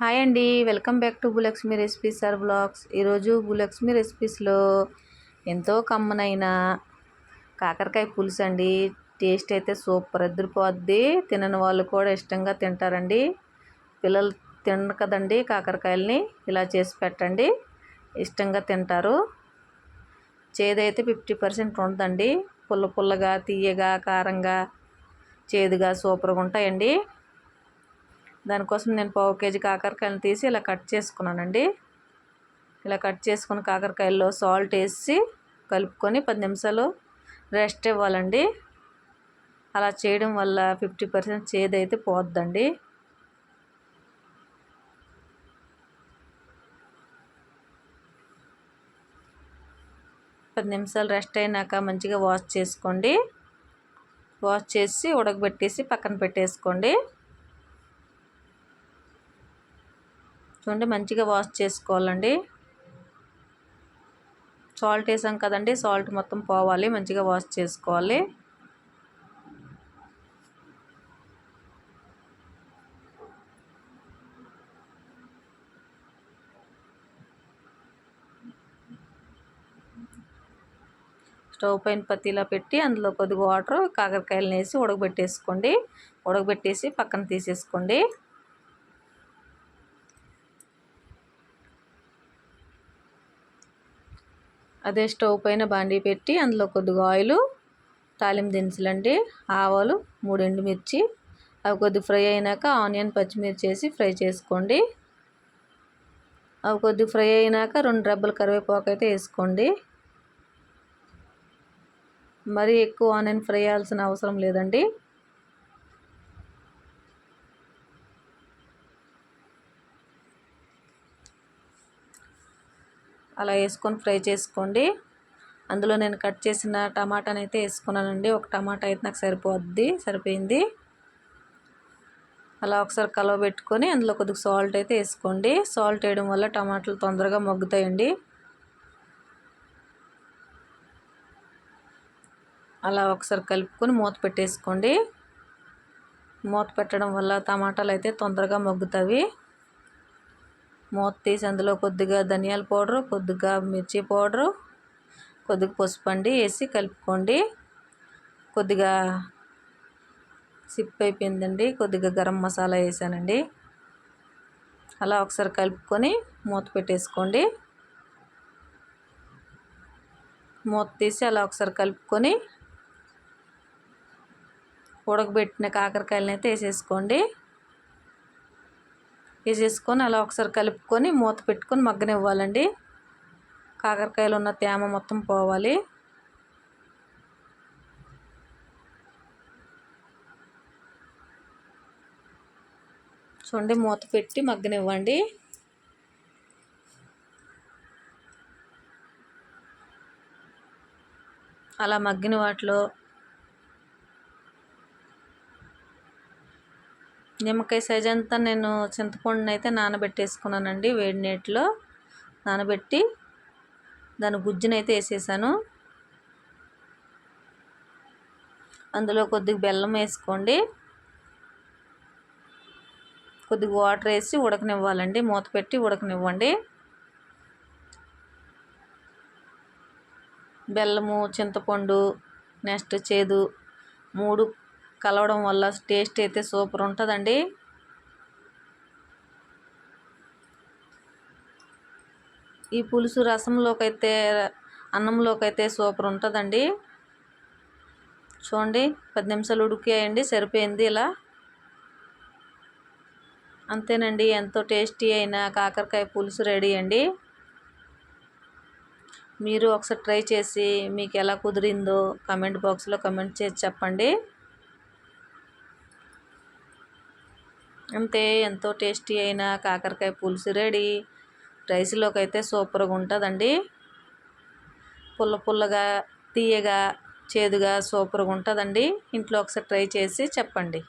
Hi అండి. Welcome back to Bhulakshmi recipes or blogs. ఈరోజు భూలక్ష్మి రెసిపీస్లో ఎంతో కమ్మనైన కాకరకాయ పులుసు అండి. టేస్ట్ అయితే సూపర్ ఎదిరిపోద్ది తినని వాళ్ళు కూడా ఇష్టంగా తింటారండి. పిల్లలు తినరు కదండి కాకరకాయలని. ఇలా చేసి పెట్టండి. ఇష్టంగా తింటారు. చేదైతే ఫిఫ్టీ పర్సెంట్ ఉంటుందండి పుల్ల పుల్లగా తీయగా కారంగా చేదుగా సూపర్గా ఉంటాయండి. దానికోసం నేను పావు కేజీ కాకరకాయలు తీసి ఇలా కట్ చేసుకున్నానండి. ఇలా కట్ చేసుకుని కాకరకాయల్లో సాల్ట్ వేసి కలుపుకొని పది నిమిషాలు రెస్ట్ ఇవ్వాలండి. అలా చేయడం వల్ల ఫిఫ్టీ పర్సెంట్ చేదైతే పోద్దండి. పది నిమిషాలు రెస్ట్ అయినాక మంచిగా వాష్ చేసుకోండి. వాష్ చేసి ఉడకబెట్టేసి పక్కన పెట్టేసుకోండి. చూడండి మంచిగా వాష్ చేసుకోవాలండి. సాల్ట్ వేసాం కదండి సాల్ట్ మొత్తం పోవాలి మంచిగా వాష్ చేసుకోవాలి. స్టవ్ పైన పత్తిలా పెట్టి అందులో కొద్దిగా వాటర్ కాకరకాయలు వేసి ఉడకబెట్టేసుకోండి. ఉడకబెట్టేసి పక్కన తీసేసుకోండి. అదే స్టవ్ పైన బాండీ పెట్టి అందులో కొద్దిగా ఆయిల్ తాలింపు దినుసులండి ఆవాలు మూడు ఎండుమిర్చి అవి కొద్దిగా ఫ్రై అయినాక ఆనియన్ పచ్చిమిర్చి వేసి ఫ్రై చేసుకోండి. అవి కొద్దిగా ఫ్రై అయినాక రెండు రెబ్బల కరివేపాకు అయితే వేసుకోండి. మరీ ఎక్కువ ఆనియన్ ఫ్రై చేయాల్సిన అవసరం లేదండి. అలా వేసుకొని ఫ్రై చేసుకోండి. అందులో నేను కట్ చేసిన టమాటాని అయితే వేసుకున్నానండి. ఒక టమాటా అయితే నాకు సరిపోద్ది సరిపోయింది. అలా ఒకసారి కలవ పెట్టుకొని అందులో కొద్దిగా సాల్ట్ అయితే వేసుకోండి. సాల్ట్ వేయడం వల్ల టమాటాలు తొందరగా మగ్గుతాయండి. అలా ఒకసారి కలుపుకొని మూత పెట్టేసుకోండి. మూత పెట్టడం వల్ల టమాటాలు అయితే తొందరగా మగ్గుతాయి. మూత తీసి అందులో కొద్దిగా ధనియాల పౌడరు కొద్దిగా మిర్చి పౌడరు కొద్దిగా పసుపు అండి వేసి కలుపుకోండి. కొద్దిగా సిప్ అయిపోయిందండి. కొద్దిగా గరం మసాలా వేసానండి. అలా ఒకసారి కలుపుకొని మూత పెట్టేసుకోండి. మూత తీసి అలా ఒకసారి కలుపుకొని ఉడకబెట్టిన కాకరకాయలను అయితే వేసేసుకోండి. వేసేసుకొని అలా ఒకసారి కలుపుకొని మూత పెట్టుకొని మగ్గనివ్వాలండి. కాకరకాయలు ఉన్న తేమ మొత్తం పోవాలి. చూడండి మూత పెట్టి మగ్గనివ్వండి. అలా మగ్గిన వాటిలో నిమ్మకాయ సైజ్ అంతా నేను చింతపండుని అయితే నానబెట్టేసుకున్నానండి వేడి నీటిలో. నానబెట్టి దాని గుజ్జునైతే వేసేసాను. అందులో కొద్దిగా బెల్లం వేసుకోండి. కొద్దిగా వాటర్ వేసి ఉడకనివ్వాలండి. మూత పెట్టి ఉడకనివ్వండి. బెల్లము చింతపండు నెక్స్ట్ చేదు మూడు కలవడం వల్ల టేస్ట్ అయితే సూపర్ ఉంటుందండి. ఈ పులుసు రసంలోకైతే అన్నంలోకైతే సూపర్ ఉంటుందండి. చూడండి పది నిమిషాలు ఉడికేయండి సరిపోయింది ఇలా. అంతేనండి ఎంతో టేస్టీ అయిన కాకరకాయ పులుసు రెడీ అండి. మీరు ఒకసారి ట్రై చేసి మీకు ఎలా కుదిరిందో కమెంట్ బాక్స్లో కమెంట్ చేసి చెప్పండి. అంతే ఎంతో టేస్టీ అయిన కాకరకాయ పులుసు రెడీ. రైస్లోకి అయితే సూపర్గా ఉంటుందండి. పుల్ల పుల్లగా తీయగా చేదుగా సూపర్గా ఉంటుందండి. ఇంట్లో ఒకసారి ట్రై చేసి చెప్పండి.